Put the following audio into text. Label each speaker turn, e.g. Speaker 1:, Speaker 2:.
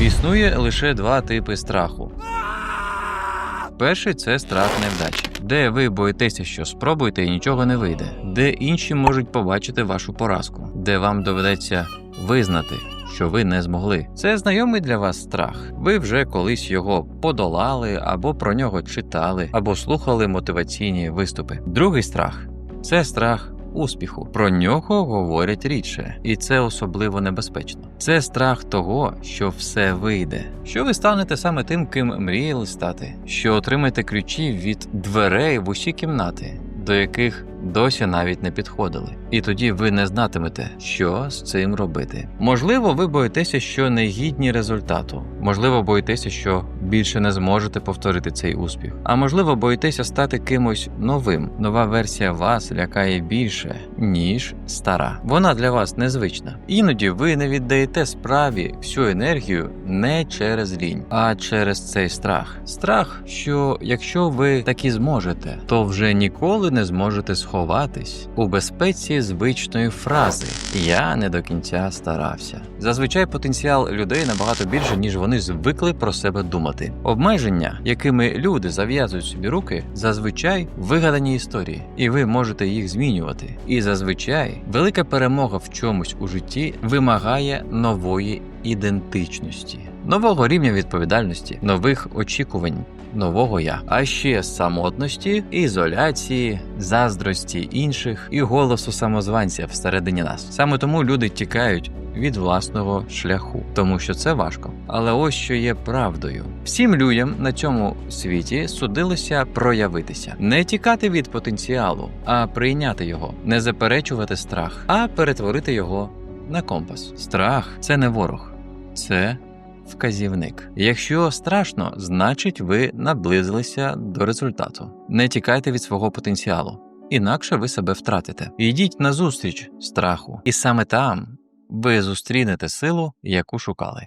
Speaker 1: Існує лише два типи страху. Перший це страх невдачі, де ви боїтеся, що спробуєте і нічого не вийде, де інші можуть побачити вашу поразку, де вам доведеться визнати, що ви не змогли. Це знайомий для вас страх. Ви вже колись його подолали, або про нього читали, або слухали мотиваційні виступи. Другий страх це страх. Успіху про нього говорять рідше, і це особливо небезпечно. Це страх того, що все вийде, що ви станете саме тим, ким мріяли стати, що отримаєте ключі від дверей в усі кімнати, до яких досі навіть не підходили. І тоді ви не знатимете, що з цим робити. Можливо, ви боїтеся, що не гідні результату. Можливо, боїтеся, що більше не зможете повторити цей успіх. А можливо, боїтеся стати кимось новим. Нова версія вас лякає більше, ніж стара. Вона для вас незвична. Іноді ви не віддаєте справі всю енергію не через лінь, а через цей страх. Страх, що якщо ви таки зможете, то вже ніколи не зможете сховатись у безпеці звичної фрази Я не до кінця старався. Зазвичай потенціал людей набагато більше, ніж вони звикли про себе думати. Обмеження, якими люди зав'язують собі руки, зазвичай вигадані історії, і ви можете їх змінювати. І зазвичай велика перемога в чомусь у житті вимагає нової ідентичності, нового рівня відповідальності, нових очікувань. Нового я, а ще самотності, ізоляції, заздрості інших і голосу самозванця всередині нас. Саме тому люди тікають від власного шляху, тому що це важко. Але ось що є правдою: всім людям на цьому світі судилося проявитися, не тікати від потенціалу, а прийняти його, не заперечувати страх, а перетворити його на компас. Страх це не ворог, це вказівник. Якщо страшно, значить ви наблизилися до результату. Не тікайте від свого потенціалу, інакше ви себе втратите. Йдіть назустріч страху, і саме там ви зустрінете силу, яку шукали.